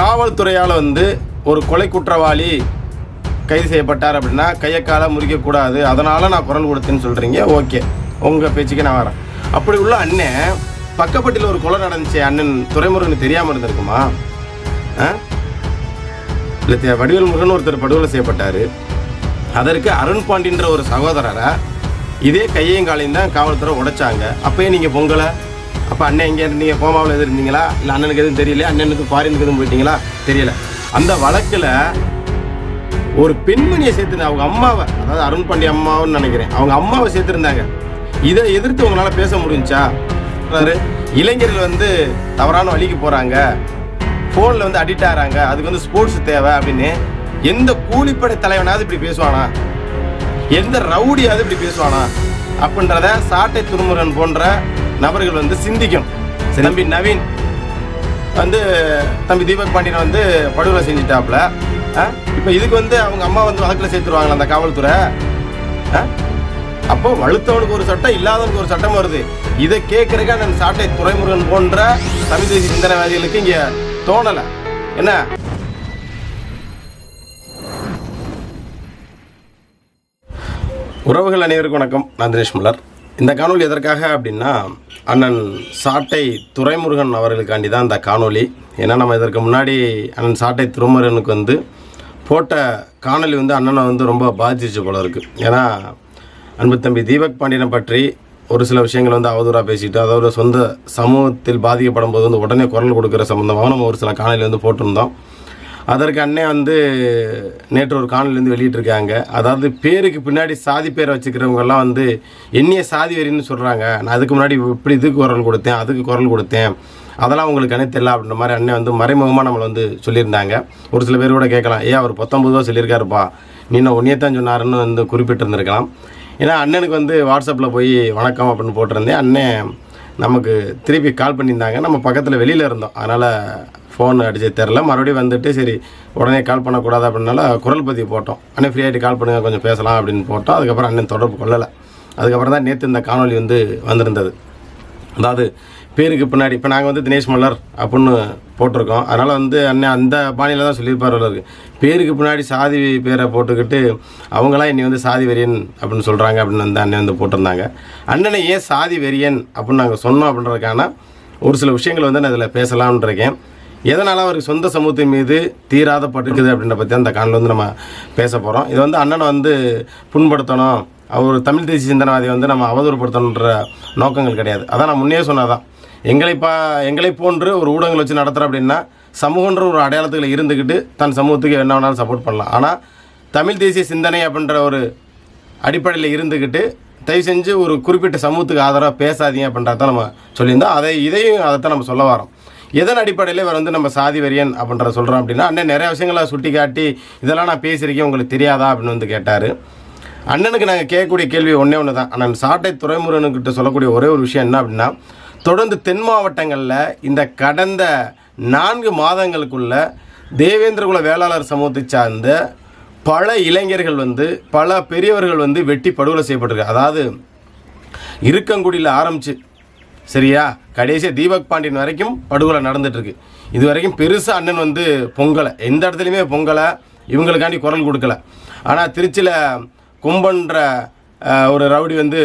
காவல்துறையால் வந்து ஒரு கொலை குற்றவாளி கைது செய்யப்பட்டார் அப்படின்னா கையை காலை முறிக்கக்கூடாது. அதனால் நான் குரல் கொடுத்தேன்னு சொல்கிறீங்க ஓகே. உங்கள் பேச்சுக்கு நான் வரேன். அப்படி உள்ள அண்ணன் பக்கப்பட்டியில் ஒரு கொலை நடந்துச்சு அண்ணன் துறைமுருகன் தெரியாமல் இருந்திருக்குமா? இல்லை வடிவேல் முருகன் ஒருத்தர் படுகொலை செய்யப்பட்டார். அதற்கு அருண் பாண்டின்ற ஒரு சகோதரரை இதே கையையும் காலையும் தான் காவல்துறை உடைச்சாங்க. அப்பயே நீங்கள் பொங்கலை? அப்போ அண்ணன் எங்கே இருந்தீங்க கோமாவில் எது இருந்தீங்களா? இல்லை அண்ணனுக்கு எதுவும் தெரியல அண்ணனுக்கு ஃபாரினுக்கு எதுவும் போயிட்டீங்களா? தெரியல. அந்த வழக்கில் ஒரு பெண்மணியை சேர்த்துருந்தேன் அவங்க அம்மாவை அதாவது அருண் பாண்டி அம்மாவுன்னு நினைக்கிறேன். அவங்க அம்மாவை சேர்த்துருந்தாங்க. இதை எதிர்த்து உங்களால் பேச முடிஞ்சா இளைஞர்கள் வந்து தவறான வழிக்கு போகிறாங்க ஃபோனில் வந்து அடிக்ட் ஆகிறாங்க. அதுக்கு வந்து ஸ்போர்ட்ஸ் தேவை அப்படின்னு. எந்த கூலிப்படை தலைவனாவது இப்படி பேசுவானா? எந்த ரவுடியாவது இப்படி பேசுவானா? அப்படின்றத சாட்டை துருமுருகன் போன்ற நபர்கள் வந்து சிந்திக்கும். சரி, தம்பி நவீன் வந்து தம்பி தீபக் பாண்டியன் வந்து படுகொலை செஞ்சுட்டாப்ல. இப்போ இதுக்கு வந்து அவங்க அம்மா வந்து வழக்கில் சேர்த்துருவாங்களா அந்த காவல்துறை? ஆ? அப்போ வலுத்தவனுக்கு ஒரு சட்டம் இல்லாதவனுக்கு ஒரு சட்டம் வருது. இதை கேட்கறக்க அந்த சாட்டை துறைமுருகன் போன்ற தமிழ் தேசிய சிந்தனைவாதிகளுக்கு இங்கே தோணலை. என்ன? உறவுகள் அனைவருக்கும் வணக்கம். நான் தினேஷ் மலர் இந்த காணொளி எதற்காக அப்படின்னா அண்ணன் சாட்டை துரைமுருகன் அவர்களுக்காண்டி தான் இந்த காணொளி. ஏன்னா நம்ம இதற்கு முன்னாடி அண்ணன் சாட்டை துரைமுருகனுக்கு வந்து போட்ட காணொளி வந்து அண்ணனை வந்து ரொம்ப பாதிச்சிச்சு போல இருக்குது ஏன்னா அன்பு தம்பி தீபக் பாண்டியனை பற்றி ஒரு சில விஷயங்கள் வந்து அவதூறாக பேசிட்டு அதாவது சொந்த சமூகத்தில் பாதிக்கப்படும் போது வந்து உடனே குரல் கொடுக்குற சம்மந்தமாக நம்ம ஒரு சில காணொலி வந்து போட்டிருந்தோம். அதற்கு அண்ணே வந்து நேற்று ஒரு காணொலி வெளியிட்டிருக்காங்க. அதாவது பேருக்கு பின்னாடி சாதி பேரை வச்சுக்கிறவங்கெல்லாம் வந்து என்னைய சாதி வெறின்னு சொல்கிறாங்க நான் அதுக்கு முன்னாடி இப்படி இதுக்கு குரல் கொடுத்தேன் அதுக்கு குரல் கொடுத்தேன். அதெல்லாம் உங்களுக்கு கணித்தில்ல அப்படின்ற மாதிரி அண்ணன் வந்து மறைமுகமாக நம்மளை வந்து சொல்லியிருந்தாங்க. ஒரு சில பேர் கூட கேட்கலாம் ஏன் அவர் பத்தொம்பது ரூபா சொல்லியிருக்காருப்பா. நீ நான் உன்னையத்தான் சொன்னாருன்னு வந்து குறிப்பிட்டிருந்திருக்கலாம். ஏன்னா அண்ணனுக்கு வந்து வாட்ஸ்அப்பில் போய் வணக்கம் அப்படின்னு போட்டிருந்தேன். அண்ணன் நமக்கு திருப்பி கால் பண்ணியிருந்தாங்க. நம்ம பக்கத்தில் வெளியில் இருந்தோம். அதனால் ஃபோன் அடிச்சு தெரில மறுபடியும் வந்துட்டு சரி உடனே கால் பண்ணக்கூடாது அப்படின்னால குரல் பதிவு போட்டோம். அண்ணன் ஃப்ரீ ஆகிட்டு கால் பண்ணுங்கள் கொஞ்சம் பேசலாம் அப்படின்னு போட்டோம். அதுக்கப்புறம் அண்ணன் தொடர்பு கொள்ளலை. அதுக்கப்புறம் தான் நேற்று இந்த காணொளி வந்து வந்திருந்தது. அதாவது பேருக்கு பின்னாடி இப்போ நாங்கள் வந்து தினேஷ் மல்லர் அப்படின்னு போட்டிருக்கோம். அதனால் வந்து அண்ணன் அந்த பாணியில் தான் சொல்லியிருப்பார் இருக்குது பேருக்கு பின்னாடி சாதி பேரை போட்டுக்கிட்டு அவங்களாம் என்னை வந்து சாதி வெறியன் அப்படின்னு சொல்கிறாங்க அப்படின்னு வந்து அண்ணன் வந்து போட்டிருந்தாங்க. அண்ணனை ஏன் சாதி வெறியன் அப்படின்னு நாங்கள் சொன்னோம் அப்படின்றதுக்கான ஒரு சில விஷயங்கள் வந்து நான் இதில் பேசலாம்னு இருக்கேன். எதனால் அவருக்கு சொந்த சமூகத்தின் மீது தீராத பட்டுக்குது அப்படின்ற பற்றி அந்த காணில் வந்து நம்ம பேச போகிறோம் இது வந்து அண்ணனை வந்து புண்படுத்தணும். அவர் தமிழ் தேசிய சிந்தனவாதியை வந்து நம்ம அவதூறுப்படுத்தணுன்ற நோக்கங்கள் கிடையாது. அதான் நான் முன்னே சொன்னதான் எங்களை பா எங்களை போன்று ஒரு ஊடகங்கள் வச்சு நடத்துகிறோம் அப்படின்னா சமூகன்ற ஒரு அடையாளத்தில் இருந்துக்கிட்டு தன் சமூகத்துக்கு என்ன வேணாலும் சப்போர்ட் பண்ணலாம். ஆனால் தமிழ் தேசிய சிந்தனை அப்படின்ற ஒரு அடிப்படையில் இருந்துக்கிட்டு தயவு செஞ்சு ஒரு குறிப்பிட்ட சமூகத்துக்கு ஆதரவாக பேசாதீங்க அப்படின்றத நம்ம சொல்லியிருந்தோம். அதை இதையும் அதைத்தான் நம்ம சொல்ல வரோம். எதன் அடிப்படையில் இவர் வந்து நம்ம சாதி வெறியன் அப்படின்ற சொல்கிறோம் அப்படின்னா அண்ணன் நிறைய விஷயங்களை சுட்டி காட்டி இதெல்லாம் நான் பேசியிருக்கேன் உங்களுக்கு தெரியாதா அப்படின்னு வந்து கேட்டார். அண்ணனுக்கு நாங்கள் கேட்கக்கூடிய கேள்வி ஒன்றே ஒன்று தான் அண்ணன் சாட்டை துறைமுருகனுக்கிட்ட சொல்லக்கூடிய ஒரே ஒரு விஷயம் என்ன அப்படின்னா தொடர்ந்து தென் மாவட்டங்களில் இந்த கடந்த நான்கு மாதங்களுக்குள்ள தேவேந்திரகுல வேளாளர் சமூகத்தை சார்ந்த பல இளைஞர்கள் வந்து பல பெரியவர்கள் வந்து வெட்டி படுகொலை செய்யப்பட்டிருக்கு. அதாவது இருக்கங்குடியில் ஆரம்பிச்சு சரியா? கடைசியாக தீபக் பாண்டியன் வரைக்கும் படுகொலை நடந்துட்டுருக்கு. இது வரைக்கும் பெருசாக அண்ணன் வந்து பொங்கலை. எந்த இடத்துலையுமே பொங்கலை இவங்களுக்காண்டி குரல் கொடுக்கல. ஆனால் திருச்சியில் கும்பன்ற ஒரு ரவுடி வந்து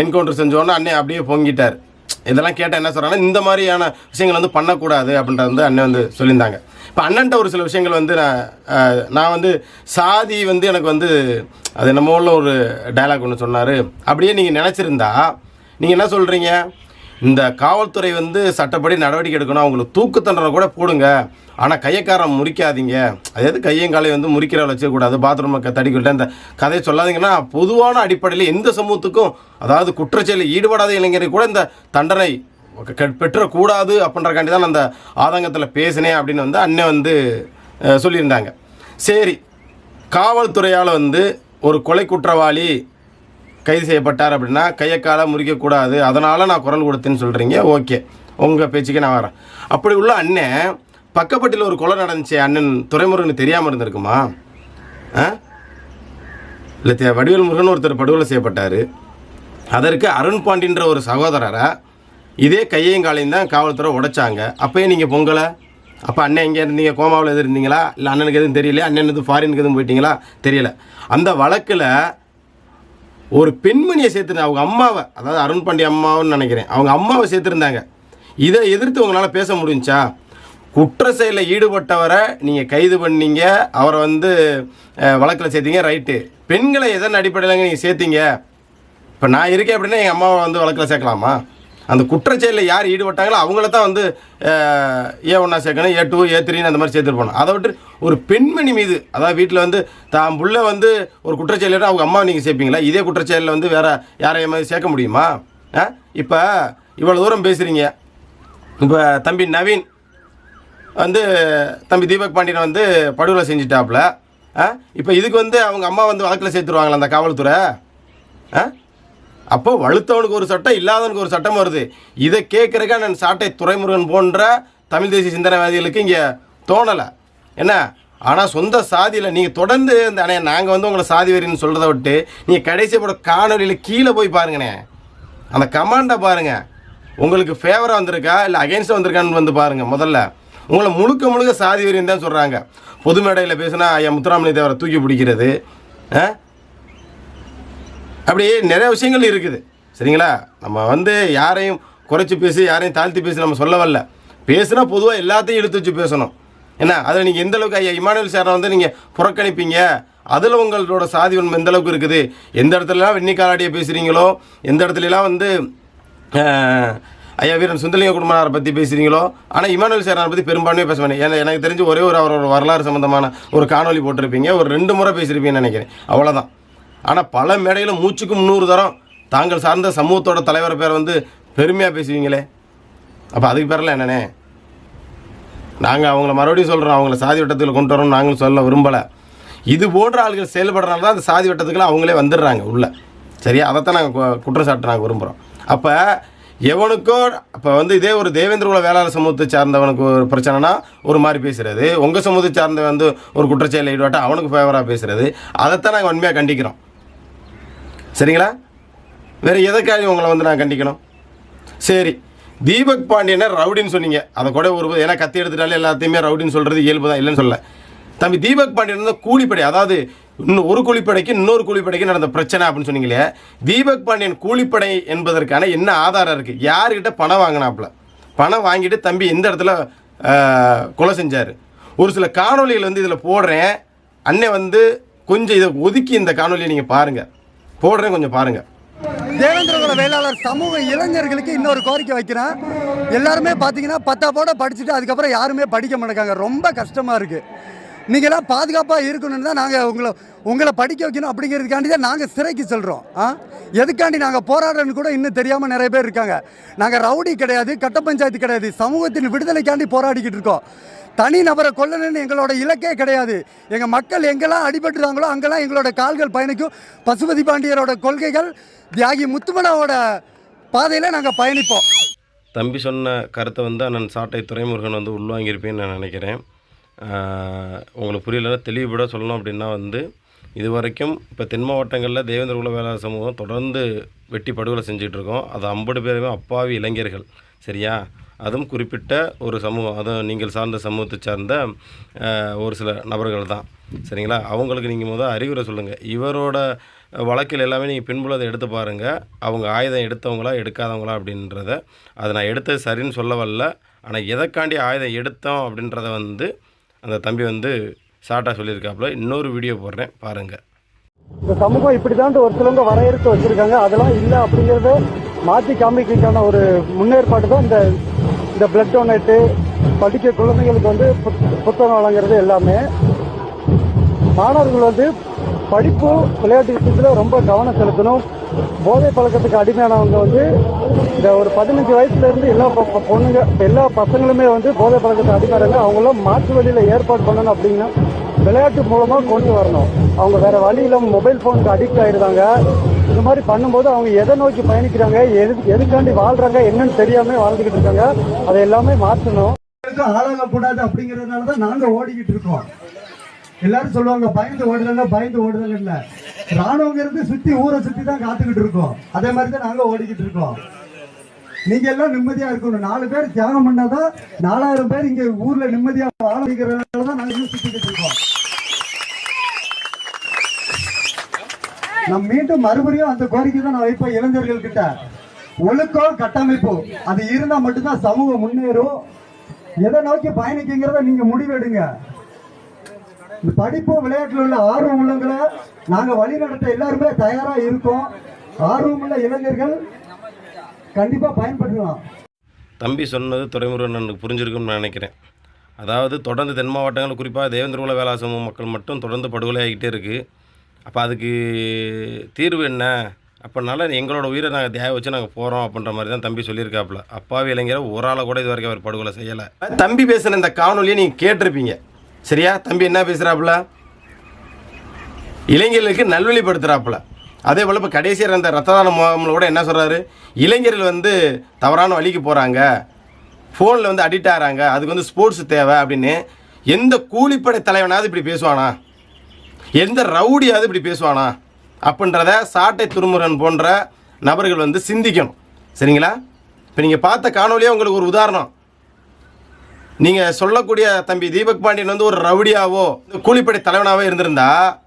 என்கவுண்டர் செஞ்சோன்னே அண்ணன் அப்படியே பொங்கிட்டார். இதெல்லாம் கேட்டால் என்ன சொல்கிறாங்கன்னா இந்த மாதிரியான விஷயங்கள் வந்து பண்ணக்கூடாது அப்படின்றது வந்து அண்ணன் வந்து சொல்லியிருந்தாங்க. இப்போ அண்ணன்ட்ட ஒரு சில விஷயங்கள் வந்து நான் நான் வந்து சாதி வந்து எனக்கு வந்து அது என்னமோ உள்ள ஒரு டயலாக் ஒன்று சொன்னார். அப்படியே நீங்கள் நினச்சிருந்தா நீங்கள் என்ன சொல்கிறீங்க இந்த காவல்துறை வந்து சட்டப்படி நடவடிக்கை எடுக்கணும். அவங்களுக்கு தூக்கு தண்டனை கூட போடுங்க. ஆனால் கையக்காரம் முறிக்காதீங்க. அதாவது கையும் காலையும் வந்து முறிக்கிற வச்சுக்கூடாது பாத்ரூம் தடிக்கிட்ட இந்த கதையை சொல்லாதீங்கன்னா பொதுவான அடிப்படையில் எந்த சமூகத்துக்கும் அதாவது குற்றச்செயலில் ஈடுபடாத இளைஞருக்கு கூட இந்த தண்டனை பெற்றக்கூடாது அப்படின்றக்காண்டி தான் நான் அந்த ஆதங்கத்தில் பேசினேன் அப்படின்னு வந்து அண்ணன் வந்து சொல்லியிருந்தாங்க. சரி காவல்துறையால் வந்து ஒரு கொலை குற்றவாளி கைது செய்யப்பட்டார் அப்படின்னா கையை காலை முறிக்கக்கூடாது. அதனால் நான் குரல் கொடுத்தேன்னு சொல்கிறீங்க ஓகே. உங்கள் பேச்சுக்கு நான் வரேன். அப்படி உள்ள அண்ணன் பக்கப்பட்டியில் ஒரு கொலை நடந்துச்சு அண்ணன் துறைமுருகன் தெரியாமல் இருந்திருக்குமா? ஆ? இல்லை தே- வடிவேல் முருகன் ஒருத்தர் படுகொலை செய்யப்பட்டார். அதற்கு அருண் பாண்டின்ற ஒரு சகோதரரை இதே கையையும் காலையும் தான் காவல்துறை உடைச்சாங்க. அப்போயே நீங்கள் பொங்கலை? அப்போ அண்ணன் எங்கே இருந்தீங்க கோமாவில் எது இருந்தீங்களா? இல்லை அண்ணனுக்கு எதுவும் தெரியல அண்ணன் எதுவும் ஃபாரினுக்கு எதுவும் போயிட்டீங்களா? தெரியல. அந்த வழக்கில் ஒரு பெண்மணியை சேர்த்துருந்தாங்க அவங்க அம்மாவை அதாவது அருண் பாண்டி அம்மாவுன்னு நினைக்கிறேன். அவங்க அம்மாவை சேர்த்துருந்தாங்க. இதை எதிர்த்து உங்களால் பேச முடிஞ்சா குற்ற செயலில் ஈடுபட்டவரை நீங்கள் கைது பண்ணீங்க அவரை வந்து வழக்கில் சேர்த்தீங்க ரைட்டு. பெண்களை எதன் அடிப்படையில் நீங்கள் சேர்த்தீங்க? இப்போ நான் இருக்கேன் அப்படின்னா எங்கள் அம்மாவை வந்து வழக்கில் சேர்க்கலாமா? அந்த குற்றச்செயலில் யார் ஈடுபட்டாங்களோ அவங்கள தான் வந்து ஏ ஒன்றா சேர்க்கணும் ஏ டூ ஏ த்ரீன்னு அந்த மாதிரி சேர்த்துட்டு போகணும். அதை விட்டு ஒரு பெண்மணி மீது அதாவது வீட்டில் வந்து தான் புள்ள வந்து ஒரு குற்றச்செயலில் அவங்க அம்மா நீங்கள் சேர்ப்பீங்களா? இதே குற்றச்செயலில் வந்து வேறு யாரையும் மாதிரி சேர்க்க முடியுமா? ஆ இப்போ இவ்வளோ தூரம் பேசுகிறீங்க இப்போ தம்பி நவீன் வந்து தம்பி தீபக் பாண்டியன் வந்து படுகொலை செஞ்சிட்டாப்புல. ஆ இப்போ இதுக்கு வந்து அவங்க அம்மா வந்து வழக்கில் சேர்த்துருவாங்களா அந்த காவல்துறை? ஆ அப்போ வலுத்தவனுக்கு ஒரு சட்டம் இல்லாதவனுக்கு ஒரு சட்டம் வருது. இதை கேட்குறக்க நான் சாட்டை துறைமுருகன் போன்ற தமிழ் தேசிய சிந்தனைவாதிகளுக்கு இங்கே தோணலை. என்ன? ஆனால் சொந்த சாதியில் நீங்கள் தொடர்ந்து இந்த அண்ணே நாங்கள் வந்து உங்களை சாதி வரின்னு சொல்கிறத விட்டு நீங்கள் கடைசி போட காணொலியில் கீழே போய் பாருங்கண்ணே. அந்த கமாண்டை பாருங்கள் உங்களுக்கு ஃபேவராக வந்திருக்கா? இல்லை அகைன்ஸ்டாக வந்திருக்கான்னு வந்து பாருங்கள் முதல்ல. உங்களை முழுக்க முழுக்க சாதி வரின்னு தான் சொல்கிறாங்க பொது மேடையில் பேசுனா ஐயா முத்துராமலிங்க தேவரை தூக்கி பிடிக்கிறது. அப்படியே அப்படி நிறைய விஷயங்கள் இருக்குது. சரிங்களா? நம்ம வந்து யாரையும் குறைச்சி பேசி யாரையும் தாழ்த்தி பேசி நம்ம சொல்ல வரல. பேசுனா பொதுவாக எல்லாத்தையும் எடுத்து வச்சு பேசணும். என்ன? அதில் நீங்கள் எந்த அளவுக்கு ஐயா இமானுவல் சாரை வந்து நீங்கள் புறக்கணிப்பீங்க? அதில் உங்களோட சாதி உண்மை எந்த அளவுக்கு இருக்குது? எந்த இடத்துலலாம் வெண்ணிக்காலாடியை பேசுகிறீங்களோ எந்த இடத்துலலாம் வந்து ஐயா வீரன் சுந்தலிங்க குடும்பனாரை பற்றி பேசுகிறீங்களோ ஆனால் இமானுவல் சேரனை பற்றி பெரும்பான்மையாக பேச வேண்டிய ஏன்னா எனக்கு தெரிஞ்சு ஒரே ஒரு அவரோட வரலாறு சம்மந்தமான ஒரு காணொளி போட்டிருப்பீங்க. ஒரு ரெண்டு முறை பேசியிருப்பீங்கன்னு நினைக்கிறேன். அவ்வளோதான் ஆனால் பல மேடையில் மூச்சுக்கு முந்நூறு தரம். தாங்கள் சார்ந்த சமூகத்தோட தலைவர் பேர் வந்து பெருமையாக பேசுவீங்களே? அப்போ அதுக்கு பேரில் என்னண்ணே நாங்கள் அவங்கள மறுபடியும் சொல்கிறோம் அவங்கள சாதி வட்டத்தில் கொண்டு வரோம் நாங்களும் சொல்ல விரும்பலை. இது போன்ற ஆளுகள் செயல்படுறனால தான் அந்த சாதி வட்டத்துக்குலாம் அவங்களே வந்துடுறாங்க உள்ள. சரியா? அதைத்தான் நாங்கள் குற்றச்சாட்டு நாங்கள் விரும்புகிறோம் அப்போ எவனுக்கோ இப்போ வந்து இதே ஒரு தேவேந்திர குல வேளாளர் சமூகத்தை சார்ந்தவனுக்கு ஒரு பிரச்சனைனா ஒரு மாதிரி பேசுகிறது உங்கள் சமூகத்தை சார்ந்த வந்து ஒரு குற்றச்செயலில் ஈடுபட்டால் அவனுக்கு ஃபேவராக பேசுகிறது அதைத்தான் நாங்கள் உண்மையாக கண்டிக்கிறோம். சரிங்களா? வேறு எதற்காக உங்களை வந்து நான் கண்டிக்கணும்? சரி தீபக் பாண்டியனை ரவுடின்னு சொன்னீங்க. அதை கூட ஒரு ஏன்னா கத்தி எடுத்துட்டாலே எல்லாத்தையுமே ரவுடின்னு சொல்கிறது இயல்பு தான் இல்லைன்னு சொல்ல தம்பி தீபக் பாண்டியன் வந்து கூலிப்படை அதாவது இன்னும் ஒரு கூலிப்படைக்கு இன்னொரு கூலிப்படைக்கு நடந்த பிரச்சனை அப்படின்னு சொன்னீங்களே தீபக் பாண்டியன் கூலிப்படை என்பதற்கான என்ன ஆதாரம் இருக்குது யாருக்கிட்ட பணம் வாங்கினாப்புல? பணம் வாங்கிட்டு தம்பி எந்த இடத்துல கொலை செஞ்சார். ஒரு சில காணொளிகள் வந்து இதில் போடுறேன். அண்ணன் வந்து கொஞ்சம் இதை ஒதுக்கி இந்த காணொலியை நீங்கள் பாருங்கள் போடுறேன் கொஞ்சம் பாருங்கள் தேவேந்திரகுல வேளாளர் சமூக இளைஞர்களுக்கு இன்னொரு கோரிக்கை வைக்கிறேன். எல்லாருமே பார்த்தீங்கன்னா பத்தாப்போட படிச்சுட்டு அதுக்கப்புறம் யாருமே படிக்க மாட்டேங்காங்க. ரொம்ப கஷ்டமாக இருக்குது நீங்களாம் பாதுகாப்பாக இருக்கணும்னு தான் நாங்கள் உங்களை உங்களை படிக்க வைக்கணும் அப்படிங்கிறதுக்காண்டி தான் நாங்கள் சிறைக்கு செல்கிறோம் ஆ? எதுக்காண்டி நாங்கள் போராடுறோன்னு கூட இன்னும் தெரியாமல் நிறைய பேர் இருக்காங்க. நாங்கள் ரவுடி கிடையாது கட்ட பஞ்சாயத்து கிடையாது. சமூகத்தின் விடுதலைக்காண்டி போராடிக்கிட்டு இருக்கோம். தனி நபரை கொல்லணும்னு எங்களோட இலக்கே கிடையாது. எங்கள் மக்கள் எங்கெல்லாம் அடிபட்டுறாங்களோ அங்கெல்லாம் எங்களோட கால்கள் பயணிக்கும். பசுபதி பாண்டியரோட கொள்கைகள் தியாகி முத்துமனாவோட பாதையில் நாங்கள் பயணிப்போம். தம்பி சொன்ன கருத்தை வந்து அண்ணன் சாட்டை துறைமுருகன் வந்து உள்வாங்கியிருப்பேன்னு நான் நினைக்கிறேன். உங்களுக்கு புரியலன்னா தெளிவுபட சொல்லணும் அப்படின்னா வந்து இது வரைக்கும் இப்போ தென் மாவட்டங்களில் தேவேந்திர குல வேளாண் சமூகம் தொடர்ந்து வெட்டி படுகொலை செஞ்சுட்டு இருக்கோம். அது ஐம்பது பேருமே அப்பாவி இளைஞர்கள். சரியா? அதுவும் குறிப்பிட்ட ஒரு சமூகம் அதுவும் நீங்கள் சார்ந்த சமூகத்தை சார்ந்த ஒரு சில நபர்கள் தான். சரிங்களா? அவங்களுக்கு நீங்கள் முதல் அறிவுரை சொல்லுங்கள் இவரோட வழக்கில் எல்லாமே நீங்கள் பின்புலத்தை எடுத்து பாருங்கள் அவங்க ஆயுதம் எடுத்தவங்களா எடுக்காதவங்களா அப்படின்றத அதை நான் எடுத்தது சரின்னு சொல்ல வரல ஆனால் எதைக்காண்டி ஆயுதம் எடுத்தோம் அப்படின்றத வந்து அந்த தம்பி வந்து ஷார்ட்டாக சொல்லியிருக்காப்புல. இன்னொரு வீடியோ போடுறேன். பாருங்கள் இந்த சமூகம் இப்படிதான் ஒரு சிலவங்க வரையறுத்து வச்சிருக்காங்க. அதெல்லாம் இல்லை அப்படிங்கிறத மாற்றி காமிக்கிறதுக்கான ஒரு முன்னேற்பாடு தான் இந்த இந்த பிளட் டொனேட்டு படிக்க குழந்தைங்களுக்கு வந்து புத்- புத்தகம் வழங்குறது எல்லாமே. மாணவர்கள் வந்து படிப்பு விளையாட்டு விஷயத்தில் ரொம்ப கவனம் செலுத்தணும். போதை பழக்கத்துக்கு அடிமையானவங்க வந்து இந்த ஒரு பதினஞ்சு வயசுல இருந்து எல்லா பொண்ணுங்க எல்லா பசங்களுமே வந்து போதை பழக்கத்துக்கு அடிமையாங்க அவங்களாம் மாற்று வழியில ஏற்பாடு பண்ணணும் அப்படின்னா விளையாட்டு மூலமா கொண்டு வரணும். அவங்க வேற வழியில மொபைல் போனுக்கு அடிக்ட் ஆயிடுறாங்க. இந்த மாதிரி பண்ணும்போது அவங்க எதை நோக்கி பயணிக்கிறாங்க எது எதுக்காண்டி வாழ்றாங்க என்னன்னு தெரியாம வாழ்ந்துகிட்டு இருக்காங்க. அதை எல்லாமே மாற்றணும். ஆளாக கூடாது தான் நாங்க ஓடிக்கிட்டு இருக்கோம். எல்லாரும் சொல்லுவாங்க பயந்து ஓடுறாங்க பயந்து ஓடுறாங்க இல்ல ராணுவங்கிறது சுத்தி ஊரை சுத்தி தான் காத்துக்கிட்டு இருக்கோம். அதே மாதிரி தான் நாங்க ஓடிக்கிட்டு இருக்கோம். நீங்க எல்லாம் நிம்மதியா இருக்கணும். நாலு பேர் தியாகம் பண்ணாதான் நாலாயிரம் பேர் இங்க ஊர்ல நிம்மதியா வாழ நாங்க சுத்திக்கிட்டு இருக்கோம். நம் மீண்டும் மறுபடியும் அந்த கோரிக்கை தான் நான் வைப்போம் இளைஞர்கள் கிட்ட ஒழுக்கம் கட்டமைப்பு அது இருந்தா மட்டும்தான் சமூகம் முன்னேறும். எதை நோக்கி பயணிக்குங்கிறத நீங்க முடிவெடுங்க. இந்த விளையாட்டில் உள்ள ஆர்வம் உள்ளவங்களை நாங்கள் வழி நடத்த எல்லாருமே தயாராக இருக்கோம். ஆர்வம் உள்ள இளைஞர்கள் கண்டிப்பாக பயன்படுத்தலாம் தம்பி சொன்னது துறைமுருகன் எனக்கு புரிஞ்சிருக்கும்னு நான் நினைக்கிறேன். அதாவது தொடர்ந்து தென் மாவட்டங்கள் குறிப்பாக தேவேந்திரகுல வேலா சமூக மக்கள் மட்டும் தொடர்ந்து படுகொலை ஆகிக்கிட்டே இருக்குது அப்போ அதுக்கு தீர்வு என்ன? அப்படினால எங்களோட உயிரை நாங்கள் தியாக வச்சு நாங்கள் போகிறோம் அப்படின்ற மாதிரி தான் தம்பி சொல்லியிருக்காப்புல. அப்பாவி இளைஞரை ஒரு ஆளை கூட இது வரைக்கும் அவர் படுகொலை செய்யலை. தம்பி பேசுகிற இந்த காணொலியை நீங்கள் கேட்டிருப்பீங்க. சரியா? தம்பி என்ன பேசுகிறாப்புல இளைஞர்களுக்கு நல்வழிப்படுத்துகிறாப்புல அதே போல் இப்போ கடைசியாக அந்த ரத்ததான முகாமில் கூட என்ன சொல்கிறாரு இளைஞர்கள் வந்து தவறான வழிக்கு போகிறாங்க ஃபோனில் வந்து அடிக்ட் ஆகிறாங்க. அதுக்கு வந்து ஸ்போர்ட்ஸ் தேவை அப்படின்னு எந்த கூலிப்படை தலைவனாவது இப்படி பேசுவானா? எந்த ரவுடியாவது இப்படி பேசுவானா? அப்படின்றத சாட்டை துருமுருகன் போன்ற நபர்கள் வந்து சிந்திக்கணும். சரிங்களா? இப்போ நீங்கள் பார்த்த காணொலியே உங்களுக்கு ஒரு உதாரணம். நீங்கள் சொல்லக்கூடிய தம்பி தீபக் பாண்டியன் வந்து ஒரு ரவுடியாவோ கூலிப்படை தலைவனாவோ இருந்திருந்தா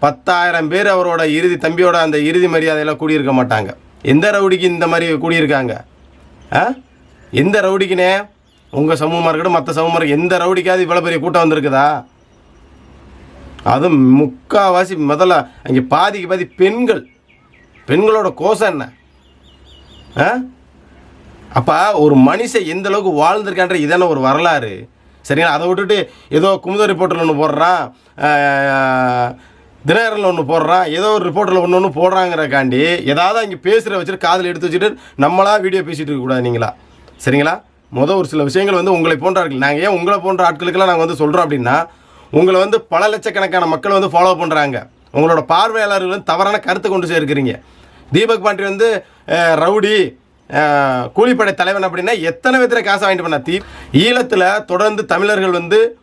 பத்தாயிரம் பேர் அவரோட இறுதி தம்பியோட அந்த இறுதி மரியாதையில் கூடியிருக்க மாட்டாங்க. எந்த ரவுடிக்கு இந்த மாதிரி கூடியிருக்காங்க? ஆ? எந்த ரவுடிக்குனே? உங்கள் சமூகமாக இருக்கட்டும் மற்ற சமூகமாக இருக்கு எந்த ரவுடிக்காவது இவ்வளோ பெரிய கூட்டம் வந்திருக்குதா? அதுவும் முக்காவாசி முதல்ல அங்கே பாதிக்கு பாதி பெண்கள். பெண்களோட கோஷம் என்ன? ஆ? அப்போ ஒரு மனுஷன் எந்த அளவுக்கு வாழ்ந்திருக்கான்ற இதான ஒரு வரலாறு. சரிங்களா? அதை விட்டுட்டு ஏதோ குமுத ரிப்போர்ட்டில் ஒன்று போடுறான் தினகரனில் ஒன்று போடுறான் ஏதோ ஒரு ரிப்போர்ட்டில் ஒன்று ஒன்று போடுறாங்கிறக்காண்டி ஏதாவது அங்கே பேசுகிற வச்சுட்டு காதில் எடுத்து வச்சுட்டு நம்மளாக வீடியோ பேசிகிட்டு இருக்கக்கூடாது நீங்களா? சரிங்களா? மொதல் ஒரு சில விஷயங்கள் வந்து உங்களை போன்ற ஆட்கள் நாங்கள் ஏன் உங்களை போன்ற ஆட்களுக்கெல்லாம் நாங்கள் வந்து சொல்கிறோம் அப்படின்னா உங்களை வந்து பல லட்சக்கணக்கான மக்கள் வந்து ஃபாலோ பண்ணுறாங்க உங்களோட பார்வையாளர்கள் வந்து தவறான கருத்தை கொண்டு சேர்க்கிறீங்க. தீபக் பாண்டி வந்து ரவுடி கூலிப்படை தலைவன் அப்படின்னா எத்தனை விதத்தில் காசை வாங்கிட்டு பண்ண தீ ஈழத்தில் தொடர்ந்து தமிழர்கள் வந்து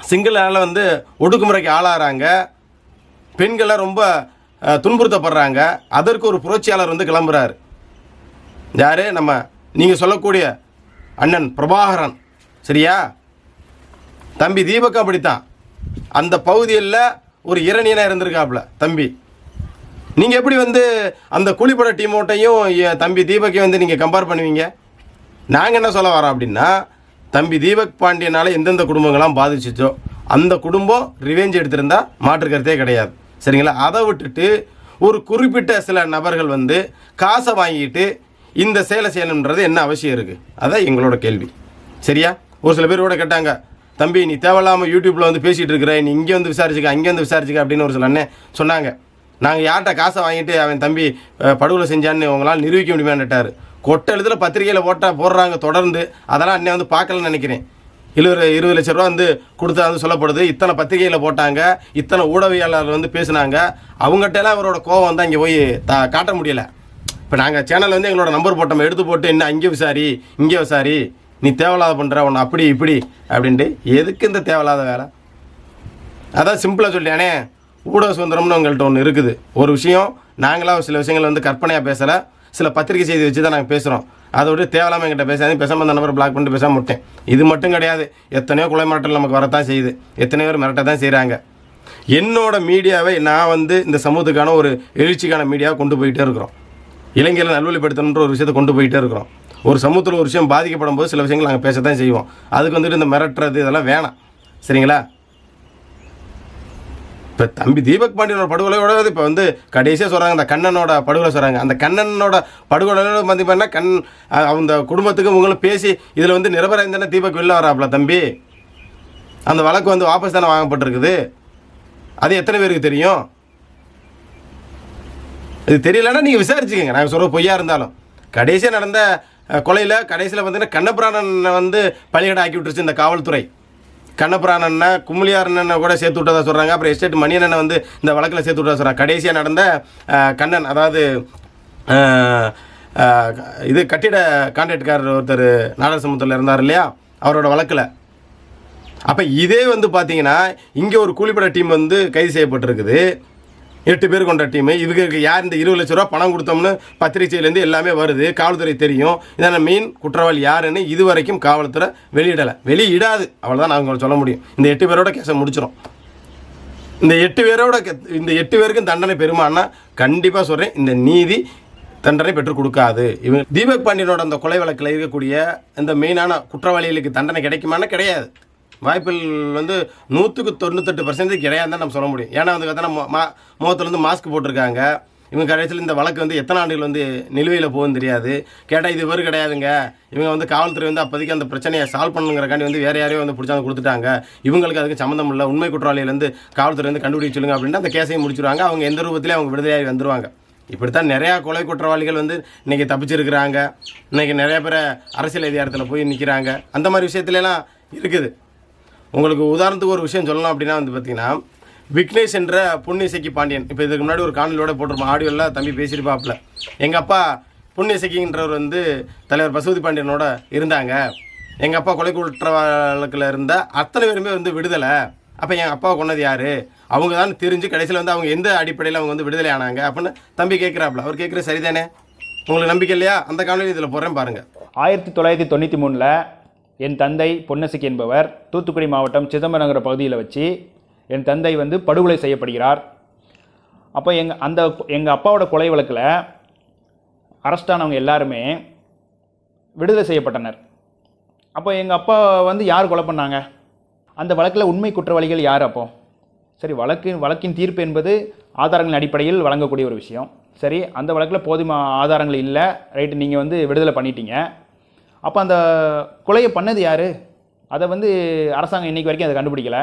சிங்களால் வந்து ஒடுக்குமுறைக்கு ஆளாகிறாங்க. பெண்களை ரொம்ப துன்புறுத்தப்படுறாங்க. அதற்கு ஒரு புரட்சியாளர் வந்து கிளம்புறாரு. யார்? நம்ம நீங்கள் சொல்லக்கூடிய அண்ணன் பிரபாகரன். சரியா? தம்பி தீபக் அப்படித்தான். அந்த பகுதியில் ஒரு இரணியனாக இருந்திருக்காப்புல தம்பி. நீங்கள் எப்படி வந்து அந்த கூலிப்பட டீமோட்டையும் தம்பி தீபக்கையும் வந்து நீங்கள் கம்பேர் பண்ணுவீங்க? நாங்கள் என்ன சொல்ல வரோம் அப்படின்னா தம்பி தீபக் பாண்டியனால் எந்தெந்த குடும்பங்கள்லாம் பாதிச்சிச்சோ அந்த குடும்பம் ரிவெஞ்ச் எடுத்திருந்தா மாற்று கருத்தே கிடையாது. சரிங்களா? அதை விட்டுட்டு ஒரு குறிப்பிட்ட சில நபர்கள் வந்து காசை வாங்கிட்டு இந்த சேலை செய்யணுன்றது என்ன அவசியம் இருக்குது அதான் எங்களோட கேள்வி. சரியா? ஒரு சில பேர் கூட கேட்டாங்க தம்பி நீ தேவையில்லாமல் யூடியூப்பில் வந்து பேசிகிட்டு இருக்கிற நீ இங்கே வந்து விசாரிச்சுக்க அங்கே வந்து விசாரிச்சுக்க அப்படின்னு ஒரு சில அண்ணன் சொன்னாங்க. நாங்கள் யார்கிட்ட காசை வாங்கிட்டு அவன் தம்பி படுகொலை செஞ்சான்னு உங்களால் நிரூபிக்க முடியுமான்னுட்டார். கொட்ட எழுத்துல பத்திரிகையில் போட்டால் போடுறாங்க தொடர்ந்து. அதெல்லாம் அண்ணன் வந்து பார்க்கலன்னு நினைக்கிறேன். இருபது இருபது லட்ச ரூபா வந்து கொடுத்தா வந்து சொல்லப்படுது. இத்தனை பத்திரிகையில் போட்டாங்க. இத்தனை ஊடகவியலாளர் வந்து பேசுனாங்க. அவங்ககிட்டலாம் அவரோட கோவம் வந்து அங்கே போய் தா காட்ட முடியலை. இப்போ நாங்கள் சேனலில் வந்து எங்களோட நம்பர் போட்டோம். எடுத்து போட்டு என்ன அங்கே விசாரி இங்கே விசாரி. நீ தேவையில்லாத பண்ணுற உன்னை அப்படி இப்படி அப்படின்ட்டு. எதுக்கு இந்த தேவையில்லாத வேலை? அதான் சிம்பிளாக சொல்லியானே ஊடக சுதந்திரம்னு உங்கள்கிட்ட ஒன்று இருக்குது. ஒரு விஷயம் நாங்களாம் சில விஷயங்கள் வந்து கற்பனையாக பேசலை. சில பத்திரிகை செய்தி வச்சு தான் நாங்கள் பேசுகிறோம் அதை விட்டு தேவையில்லாமல் எங்கிட்ட பேசாது பேசாமல் அந்த நம்பரை பிளாக் பண்ணிட்டு பேச விட்டேன். இது மட்டும் கிடையாது. எத்தனையோ கொலை மிரட்டல் நமக்கு வரத்தான் செய்யுது. எத்தனையோ பேர் மிரட்ட தான் செய்கிறாங்க என்னோட மீடியாவை நான் வந்து இந்த சமூகத்துக்கான ஒரு எழுச்சிக்கான மீடியாவை கொண்டு போயிட்டே இருக்கிறோம். இளைஞர்கள் நல்வழிப்படுத்தணுன்ற ஒரு விஷயத்தை கொண்டு போயிட்டே இருக்கிறோம். ஒரு சமூகத்தில் ஒரு விஷயம் பாதிக்கப்படும் போது சில விஷயங்கள் நாங்கள் பேச தான் செய்வோம். அதுக்கு வந்துட்டு இந்த மிரட்டுறது இதெல்லாம் வேணாம். சரிங்களா? இப்போ தம்பி தீபக் பாண்டியனோட படுகொலையோட இப்போ வந்து கடைசியாக சொல்கிறாங்க அந்த கண்ணனோட படுகொலை சொல்கிறாங்க அந்த கண்ணனோட படுகொலையோட வந்து பார்த்தீங்கன்னா கண் அந்த குடும்பத்துக்கு உங்களும் பேசி இதில் வந்து நிரபராயம் தீபக் வெளில வராப்ல தம்பி. அந்த வழக்கு வந்து வாபஸ் தானே வாங்கப்பட்டிருக்குது. அது எத்தனை பேருக்கு தெரியும்? இது தெரியலன்னா நீங்கள் விசாரிச்சுக்கோங்க. நாங்கள் சொல்கிற பொய்யா இருந்தாலும். கடைசியாக நடந்த கொலையில் கடைசியில் பார்த்தீங்கன்னா கண்ணபிராணனை வந்து பலிகடை ஆக்கி விட்டுருச்சு இந்த காவல்துறை. கண்ணபுரான் அண்ணன் கும்மிளியார் கும்மிளியாரண்ணனை கூட சேர்த்து விட்டதா சொல்கிறாங்க அப்புறம் எஸ்டேட் மணி மணியண்ணனை வந்து இந்த வழக்கில் சேர்த்து விட்டதா சொல்கிறாங்க கடைசியாக நடந்த கண்ணன் அதாவது இது கட்டிட கான்ட்ராக்ட்காரர் ஒருத்தர் நாடகசமுத்திரத்தில் இருந்தார் இல்லையா? அவரோட வழக்கில். அப்போ இதே வந்து பார்த்தீங்கன்னா இங்கே ஒரு கூலிப்பட டீம் வந்து கைது செய்யப்பட்டிருக்குது. எட்டு பேர் கொண்ட டீமு இதுக்கு யார் இந்த இருபது லட்ச ரூபா பணம் கொடுத்தோம்னு பத்திரிகையிலேருந்து எல்லாமே வருது. காவல்துறை தெரியும். இதான மெயின் குற்றவாளி யாருன்னு இது வரைக்கும் காவல்துறை வெளியிடலை. வெளியிடாது. அவ்வளோதான் நாங்கள் சொல்ல முடியும். இந்த எட்டு பேரோட கேஸை முடிச்சிடும் இந்த எட்டு பேரோட இந்த எட்டு பேருக்கும் தண்டனை பெருமானா கண்டிப்பாக சொல்கிறேன் இந்த நீதி தண்டனை பெற்றுக் கொடுக்காது. இவன் தீபக் பாண்டியனோட அந்த கொலை வழக்கில் இருக்கக்கூடிய இந்த மெயினான குற்றவாளிகளுக்கு தண்டனை கிடைக்குமானா கிடையாது. வாய்ப்புகள் வந்து நூற்றுக்கு தொண்ணூத்தெட்டு பர்சன்டேஜ் கிடையாதுன்னு தான் நம்ம சொல்ல முடியும். ஏன்னா வந்து பார்த்தோன்னா மா முகத்துலேருந்து மாஸ்க் போட்டிருக்காங்க. இவங்க கடைசியில் இந்த வழக்கு வந்து எத்தனை ஆண்டுகள் வந்து நிலுவையில் போகும்னு தெரியாது. கேட்டால் இது வேறு கிடையாதுங்க. இவங்க வந்து காவல்துறை வந்து அப்போதைக்கு அந்த பிரச்சனையை சால்வ் பண்ணுங்கிறக்காண்டி வந்து வேறு யாரையும் வந்து பிடிச்சாந்து கொடுத்துட்டாங்க. இவங்களுக்கு அதுக்கு சம்மந்தம் இல்லை. உண்மை குற்றவாளியிலேருந்து காவல்துறை வந்து கண்டுபிடிச்சு சொல்லுங்க அப்படின்ட்டு அந்த கேஸையும் முடிச்சிருவாங்க. அவங்க எந்த ரூபத்திலே அவங்க விடுதலையாகி வந்துருவாங்க. இப்படித்தான் நிறையா கொலை குற்றவாளிகள் வந்து இன்றைக்கி தப்பிச்சிருக்கிறாங்க. இன்னைக்கு நிறைய பேர் அரசியல் அதிகாரத்தில் போய் நிற்கிறாங்க அந்த மாதிரி விஷயத்துலலாம் இருக்குது. உங்களுக்கு உதாரணத்துக்கு ஒரு விஷயம் சொல்லலாம் அப்படின்னா வந்து பார்த்தீங்கன்னா விக்னேஷ் என்ற புண்ணியசைக்கு பாண்டியன். இப்போ இதுக்கு முன்னாடி ஒரு காணொலியோட போட்டிருப்போம். ஆடியோவில் தம்பி பேசியிருப்பாப்புல. எங்கள் அப்பா புண்ணியசைக்கின்றவர் வந்து தலைவர் பசுபதி பாண்டியனோட இருந்தாங்க. எங்கள் அப்பா கொலை குற்ற வழக்கில் இருந்த அத்தனை பேருமே வந்து விடுதலை. அப்போ என் அப்பாவை கொண்டது யார்? அவங்க தான் தெரிஞ்சு கடைசியில் வந்து அவங்க எந்த அடிப்படையில் அவங்க வந்து விடுதலை ஆனாங்க அப்படின்னு தம்பி கேட்குறாப்புல அவர் கேட்குறது சரிதானே? உங்களுக்கு நம்பிக்கை இல்லையா? அந்த காணொலி இதில் போகிறேன் பாருங்கள் ஆயிரத்தி தொள்ளாயிரத்தி தொண்ணூற்றி மூணில் என் தந்தை பொன்னசிக்கு என்பவர் தூத்துக்குடி மாவட்டம் சிதம்பரங்கிற பகுதியில் வச்சு என் தந்தை வந்து படுகொலை செய்யப்படுகிறார். அப்போ எங்கள் அந்த எங்கள் அப்பாவோட கொலை வழக்கில் அரஸ்டானவங்க எல்லாருமே விடுதலை செய்யப்பட்டனர். அப்போ எங்கள் அப்பா வந்து யார் கொலை பண்ணாங்க? அந்த வழக்கில் உண்மை குற்றவாளிகள் யார் அப்போ? சரி வழக்கு வழக்கின் தீர்ப்பு என்பது ஆதாரங்களின் அடிப்படையில் வழங்கக்கூடிய ஒரு விஷயம். சரி அந்த வழக்கில் போதுமான ஆதாரங்கள் இல்லை ரைட்டு நீங்கள் வந்து விடுதலை பண்ணிட்டீங்க. அப்போ அந்த கொலையை பண்ணது யார்? அதை வந்து அரசாங்கம் இன்றைக்கி வரைக்கும் அதை கண்டுபிடிக்கலை.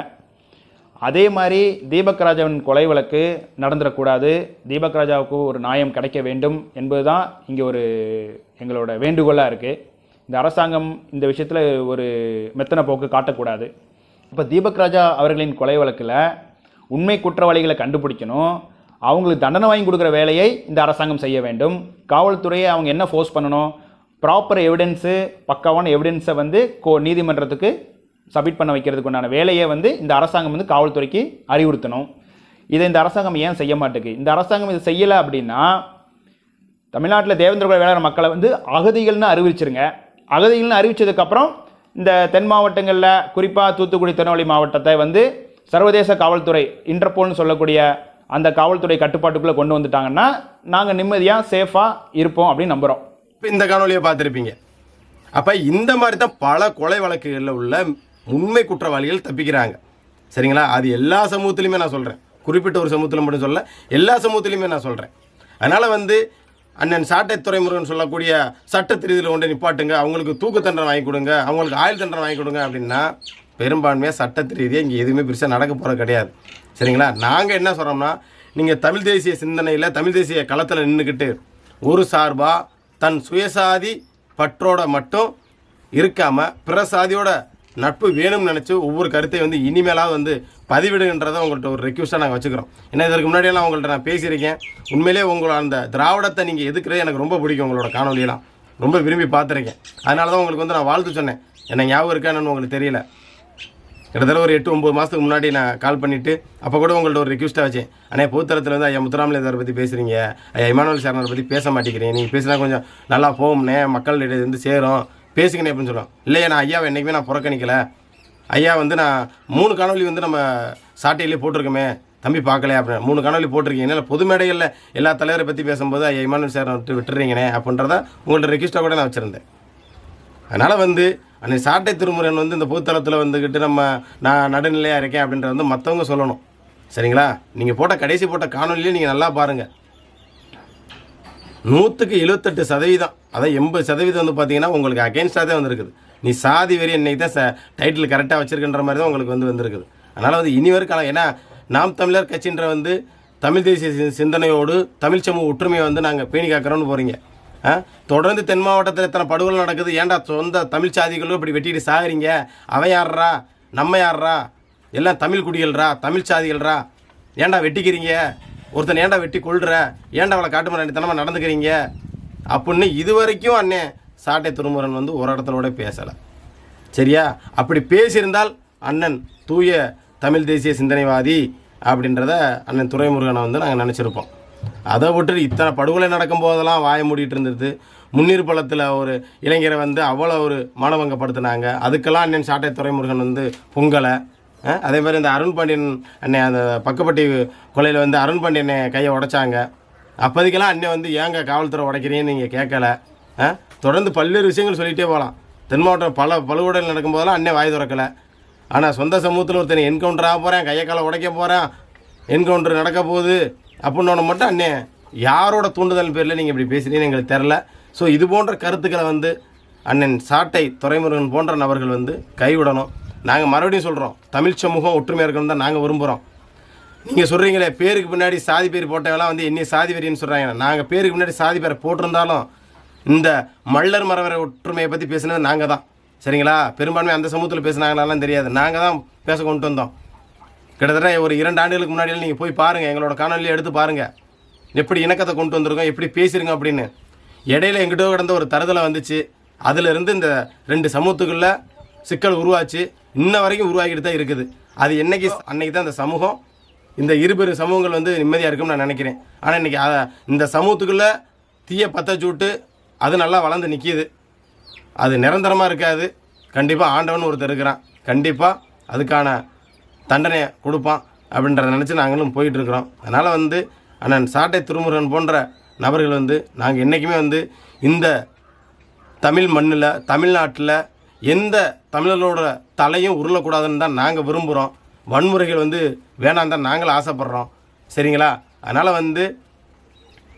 அதே மாதிரி தீபக் ராஜாவின் கொலை வழக்கு நடந்துடக்கூடாது தீபக் ராஜாவுக்கு ஒரு நியாயம் கிடைக்க வேண்டும் என்பது தான் இங்கே ஒரு எங்களோட வேண்டுகோளாக இருக்குது இந்த அரசாங்கம் இந்த விஷயத்தில் ஒரு மெத்தன போக்கு காட்டக்கூடாது. இப்போ தீபக் ராஜா அவர்களின் கொலை வழக்கில் உண்மை குற்றவாளிகளை கண்டுபிடிக்கணும். அவங்களுக்கு தண்டனை வாங்கி கொடுக்குற வேலையை இந்த அரசாங்கம் செய்ய வேண்டும். காவல்துறையை அவங்க என்ன ஃபோர்ஸ் பண்ணணும்? ப்ராப்பர் எவிடன்ஸு பக்காவான எவிடன்ஸை வந்து கோ நீதிமன்றத்துக்கு சப்மிட் பண்ண வைக்கிறதுக்கு உண்டான வேலையை வந்து இந்த அரசாங்கம் வந்து காவல்துறைக்கு அறிவுறுத்தணும். இதை இந்த அரசாங்கம் ஏன் செய்ய மாட்டேங்குது? இந்த அரசாங்கம் இதை செய்யலை அப்படின்னா தமிழ்நாட்டில் தேவேந்திரகுல வேளாண் மக்களை வந்து அகதிகள்னு அறிவிச்சிருங்க. அகதிகள்னு அறிவித்ததுக்கப்புறம் இந்த தென் மாவட்டங்களில் குறிப்பாக தூத்துக்குடி திருநெல்வேலி மாவட்டத்தை வந்து சர்வதேச காவல்துறை இன்டர்போல்னு சொல்லக்கூடிய அந்த காவல்துறை கட்டுப்பாட்டுக்குள்ளே கொண்டு வந்துட்டாங்கன்னா நாங்கள் நிம்மதியாக சேஃபாக இருப்போம் அப்படின்னு நம்புகிறோம் இந்த காணொலியை பார்த்துருப்பீங்க. அப்போ இந்த மாதிரி தான் பல கொலை வழக்குகளில் உள்ள உண்மை குற்றவாளிகள் தப்பிக்கிறாங்க. சரிங்களா? அது எல்லா சமூகத்திலையுமே நான் சொல்கிறேன் குறிப்பிட்ட ஒரு சமூகத்தில் மட்டும் சொல்ல எல்லா சமூகத்திலையுமே நான் சொல்கிறேன் அதனால் வந்து அண்ணன் சாட்டை துறைமுருகன் சொல்லக்கூடிய சட்ட திருதியில் கொண்டு நிப்பாட்டுங்க. அவங்களுக்கு தூக்கு தண்டனை வாங்கி கொடுங்க. அவங்களுக்கு ஆயுள் தண்டனை வாங்கி கொடுங்க அப்படின்னா பெரும்பான்மையாக சட்ட ரீதியாக இங்கே எதுவுமே பெருசாக நடக்க போகிறது கிடையாது. சரிங்களா? நாங்கள் என்ன சொல்கிறோம்னா நீங்கள் தமிழ் தேசிய சிந்தனையில் தமிழ் தேசிய களத்தில் நின்றுக்கிட்டு ஒரு சார்பாக தன் சுயசாதி பற்றோட மட்டும் இருக்காமல் பிற சாதியோட நட்பு வேணும்னு நினச்சி ஒவ்வொரு கருத்தையும் வந்து இனிமேலாவது வந்து பதிவிடுகின்றதை உங்கள்கிட்ட ஒரு ரெக்யூஸ்ட்டாக நாங்கள் வச்சுக்கிறோம். ஏன்னா இதற்கு முன்னாடியெல்லாம் உங்கள்கிட்ட நான் பேசியிருக்கேன். உண்மையிலே உங்களோட அந்த திராவிடத்தை நீங்கள் எதுக்குறது எனக்கு ரொம்ப பிடிக்கும் உங்களோட காணொலியெல்லாம் ரொம்ப விரும்பி பார்த்துருக்கேன். அதனால தான் உங்களுக்கு வந்து நான் வாழ்த்து சொன்னேன். என்ன ஞாபகம் இருக்கான்னு உங்களுக்கு தெரியல. கிட்டத்தட்ட ஒரு எட்டு ஒம்பது மாதத்துக்கு முன்னாடி நான் கால் பண்ணிவிட்டு அப்போ கூட உங்கள்ட்ட ஒரு ரிக்வஸ்ட்டாக வச்சேன். அண்ணே பூத்தரத்தில் வந்து ஐயா முத்துராமலிங்கரை பற்றி பேசுகிறீங்க ஐயா இமானுவல் சாரனை பற்றி பேச மாட்டேங்கிறீங்க. நீங்கள் பேசினா கொஞ்சம் நல்லா போகும்னே மக்களிடையே வந்து சேரும். பேசுங்கண்ணே அப்படின்னு சொல்லுவோம் இல்லையா நான் ஐயாவை என்றைக்குமே நான் புறக்கணிக்கல. ஐயா வந்து நான் மூணு காணொலி வந்து நம்ம சாட்டையிலே போட்டிருக்கோமே. தம்பி பார்க்கல அப்படின்னு. மூணு காணொலி போட்டிருக்கீங்க. இல்லை பொது மேடைகளில் எல்லா தலைவரை பற்றி பேசும்போது ஐயா இமானுவல் சாரை விட்டு விட்டுறீங்கண்ணே அப்படின்றத உங்கள்ட்ட ரெக்வஸ்ட்டாக கூட நான் வச்சுருந்தேன். அதனால் வந்து அன்றைக்கி சாட்டை திருமுறையன் வந்து இந்த பூத்தளத்தில் வந்துக்கிட்டு நம்ம நான் நடுநிலையாக இருக்கேன் அப்படின்றத வந்து மற்றவங்க சொல்லணும். சரிங்களா? நீங்கள் போட்ட கடைசி போட்ட காணொலியிலே நீங்கள் நல்லா பாருங்கள் நூற்றுக்கு எழுபத்தெட்டு சதவீதம் அதான் எண்பது சதவீதம் வந்து பார்த்தீங்கன்னா உங்களுக்கு அகேன்ஸ்டாக தான் வந்திருக்குது. நீ சாதி வெறி இன்னைக்கு தான் ச டைட்டில் கரெக்டாக வச்சுருக்கின்ற மாதிரி தான் உங்களுக்கு வந்து வந்திருக்குது. அதனால் வந்து இனி வரைக்கும் ஏன்னா நாம் தமிழர் கட்சின்ற வந்து தமிழ் தேசிய சிந்தனையோடு தமிழ் சமூக ஒற்றுமையை வந்து நாங்கள் பேணி காக்கிறோன்னு போகிறீங்க தொடர்ந்து தென் மாவட்டத்தில் எத்தனை படுகொலை நடக்குது? ஏன்டா சொந்த தமிழ் சாதிகளும் இப்படி வெட்டிட்டு சாகுறீங்க? அவன் யார்ரா நம்ம யார்ரா எல்லாம் தமிழ் குடிகள்ரா தமிழ் சாதிகள்ரா ஏன்டா வெட்டிக்கிறீங்க? ஒருத்தன் ஏன்டா வெட்டி கொள்ற ஏன்டா அவளை காட்டுமராண்டித்தனமாக நடந்துக்கிறீங்க? அப்படின்னு இது வரைக்கும் அண்ணே சாட்டை திருமுருகன் வந்து ஒரு இடத்துல கூட பேசலை. சரியா? அப்படி பேசியிருந்தால் அண்ணன் தூய தமிழ் தேசிய சிந்தனைவாதி அப்படின்றத அண்ணன் துரைமுருகனை வந்து நாங்கள் நினச்சிருப்போம். அதை விட்டு இத்தனை படுகொலை நடக்கும் போதெல்லாம் வாய மூடிட்டு இருந்தது முன்னீர் பள்ளத்தில் ஒரு இளைஞரை வந்து அவ்வளோ ஒரு மானவங்கப்படுத்தினாங்க. அதுக்கெல்லாம் அண்ணன் சாட்டை துறைமுருகன் வந்து பொங்கலை. அதே மாதிரி இந்த அருண் பாண்டியன் அண்ணன் அந்த பக்கப்பட்டி கொலையில் வந்து அருண் பாண்டியனை கையை உடைச்சாங்க. அப்போதைக்கெல்லாம் அண்ணன் வந்து ஏங்க காவல்துறை உடைக்கிறீங்கன்னு நீங்கள் கேட்கல. தொடர்ந்து பல்வேறு விஷயங்கள் சொல்லிகிட்டே போகலாம். தென் மாவட்டம் பல பழுகொடைகள் நடக்கும்போதெல்லாம் அண்ணன் வாய் திறக்கலை. ஆனால் சொந்த சமூகத்தில் ஒருத்தனை என்கவுண்டர் ஆக போகிறேன் கையை காலை உடைக்க போகிறேன் என்கவுண்டர் நடக்க போகுது. அப்படின்னு மட்டும் அண்ணே யாரோட தூண்டுதல் பேரில் நீங்கள் இப்படி பேசுகிறீங்கன்னு எங்களுக்கு தெரில ஸோ இது போன்ற கருத்துக்களை வந்து அண்ணன் சாட்டை துறைமுருகன் போன்ற நபர்கள் வந்து கைவிடணும். நாங்கள் மறுபடியும் சொல்கிறோம் தமிழ் சமூகம் ஒற்றுமையாக இருக்கணும் தான் நாங்கள் விரும்புகிறோம் நீங்கள் சொல்கிறீங்களே பேருக்கு பின்னாடி சாதி பேர் போட்டவெல்லாம் வந்து என்னைய சாதி வெறின்னு சொல்கிறாங்க நாங்கள் பேருக்கு பின்னாடி சாதி பேரை போட்டிருந்தாலும் இந்த மல்லர் மரவரை ஒற்றுமையை பற்றி பேசுனது நாங்கள் தான் சரிங்களா? பெரும்பான்மை அந்த சமூகத்தில் பேசுனாங்களாலாம் தெரியாது. நாங்கள் தான் பேச கொண்டு வந்தோம். கிட்டத்தட்ட ஒரு இரண்டு ஆண்டுகளுக்கு முன்னாடி நீங்கள் போய் பாருங்கள் எங்களோட காணொலியை எடுத்து பாருங்கள் எப்படி இணக்கத்தை கொண்டு வந்திருக்கோம் எப்படி பேசிருங்க அப்படின்னு. இடையில எங்கிட்ட கிடந்த ஒரு தருதலை வந்துச்சு. அதிலிருந்து இந்த ரெண்டு சமூகத்துக்குள்ள சிக்கல் உருவாச்சு. இன்ன வரைக்கும் உருவாகிட்டு தான் இருக்குது. அது என்னைக்கு அன்னைக்கு தான் இந்த சமூகம் இந்த இருபெரு சமூகங்கள் வந்து நிம்மதியாக இருக்கும்னு நான் நினைக்கிறேன். ஆனால் இன்னைக்கு அதை இந்த சமூகத்துக்குள்ளே தீய பற்ற சூட்டு அது நல்லா வளர்ந்து நிற்கிது அது நிரந்தரமாக இருக்காது. கண்டிப்பாக ஆண்டவன் ஒருத்தர் இருக்கிறான். கண்டிப்பாக அதுக்கான தண்டனையை கொடுப்பான் அப்படின்றத நினச்சி நாங்களும் போயிட்டுருக்குறோம். அதனால் வந்து அண்ணன் சாட்டை திருமுருகன் போன்ற நபர்கள் வந்து நாங்கள் என்றைக்குமே வந்து இந்த தமிழ் மண்ணில் தமிழ்நாட்டில் எந்த தமிழர்களோட தலையும் உருளக்கூடாதுன்னு தான் நாங்கள் விரும்புகிறோம் வன்முறைகள் வந்து வேணாம் தான் நாங்களும் ஆசைப்பட்றோம். சரிங்களா? அதனால் வந்து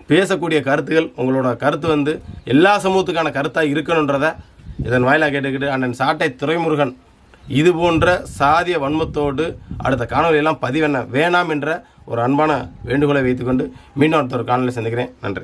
பேசக்கூடிய கருத்துகள் உங்களோட கருத்து வந்து எல்லா சமூகத்துக்கான கருத்தாக இருக்கணுன்றத இதன் வாயிலாக கேட்டுக்கிட்டு அண்ணன் சாட்டை துறைமுருகன் இது போன்ற சாதிய வன்மத்தோடு அடுத்த காணொலியெல்லாம் பதிவெண்ண வேணாம் என்ற ஒரு அன்பான வேண்டுகோளை வைத்துக்கொண்டு மீண்டும் அடுத்த ஒரு காணொலியை சந்திக்கிறேன். நன்றி.